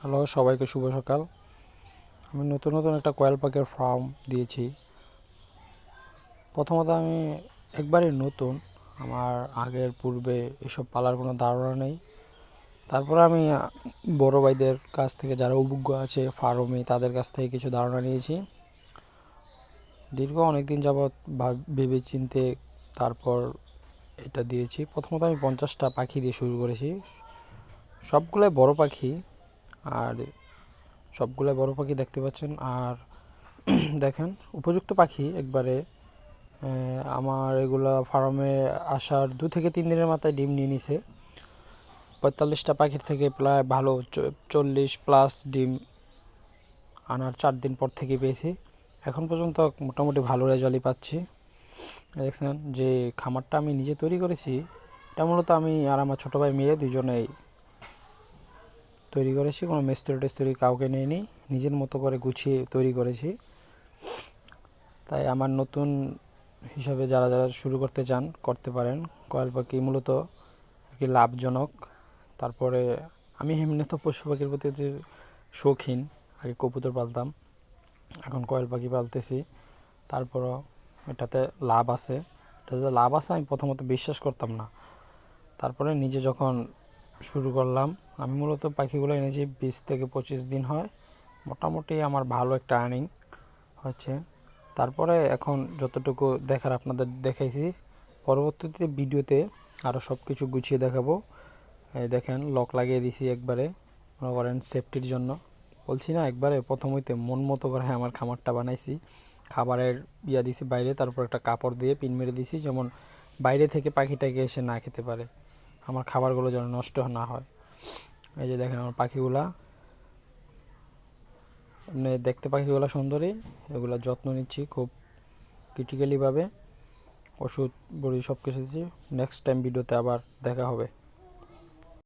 Hello, সবাইকে শুভ সকাল। আমি নতুন নতুন একটা কয়েল পাখির ফার্ম দিয়েছি। প্রথমত আমি একবারই নতুন, আমার আগের, পূর্বে এসব পালার কোনো ধারণা নেই। তারপরে আমি বড় ভাইদের কাছ থেকে যারা অভিজ্ঞ আছে ফার্মে তাদের কাছ থেকে কিছু ধারণা নিয়েছি। দীর্ঘ অনেক দিন যাবৎ ভেবে চিনতে তারপর এটা দিয়েছি। প্রথমত আমি পঞ্চাশটা পাখি দিয়ে শুরু করেছি। সবগুলোই বড় পাখি। আর সবগুলো বড় পাখি দেখতে পাচ্ছেন। আর দেখেন, উপযুক্ত পাখি একবারে আমার এগুলো ফার্মে আসার দু থেকে তিন দিনের মাথায় ডিম নিয়ে নিছে। পঁয়তাল্লিশটা পাখির থেকে প্রায় ভালো চল্লিশ প্লাস ডিম আনার চার দিন পর থেকে পেয়েছি। এখন পর্যন্ত মোটামুটি ভালো রেজাল্টই পাচ্ছি। দেখছেন, যে খামারটা আমি নিজে তৈরি করেছি, এটা মূলত আমি আর আমার ছোটো ভাই মিলে দুজনেই তৈরি করেছি, কোনো মিস্ত্রি টেস্ত্রি কাউকে নিইনি, নিজের মতো করে গুছিয়ে তৈরি করেছি। তাই আমার নতুন হিসাবে যারা যারা শুরু করতে চান, করতে পারেন। কয়েল পাখি মূলত কি লাভজনক। তারপরে আমি এমনি তো পশু পাখির প্রতি যে শৌখিন, আগে কবুতর পালতাম, এখন কয়েল পাখি পালতেছি। তারপরও এটাতে লাভ আছে। এটাতে লাভ আছে আমি প্রথমত বিশ্বাস করতাম না। তারপরে নিজে যখন শুরু করলাম। আমি মূলত পাখিগুলো এনেছি বিশ থেকে পঁচিশ দিন হয়। মোটামুটি আমার ভালো একটা আর্নিং হচ্ছে। তারপরে এখন যতটুকু দেখার আপনাদের দেখাইছি, পরবর্তীতে ভিডিওতে আরও সব কিছু গুছিয়ে দেখাবো। দেখেন লক লাগিয়ে দিছি একবারে, মনে করেন সেফটির জন্য। বলছি না, একবারে প্রথম হইতে মন মতো করে আমার খামারটা বানাইছি। খাবারের ইয়া দিছি বাইরে, তারপর একটা কাপড় দিয়ে পিন মেরে দিছি, যেমন বাইরে থেকে পাখিটাকে এসে না খেতে পারে। আমার খাবারগুলো যেন নষ্ট না হয়। এই যে দেখেন আমার পাখিগুলা। এমনি দেখতে পাখিগুলো সুন্দরই এগুলো যত্ন নিচ্ছি খুব ক্রিটিক্যালিভাবে ওষুধ, বড়ি সব কিছু দিচ্ছি নেক্সট টাইম ভিডিওতে আবার দেখা হবে।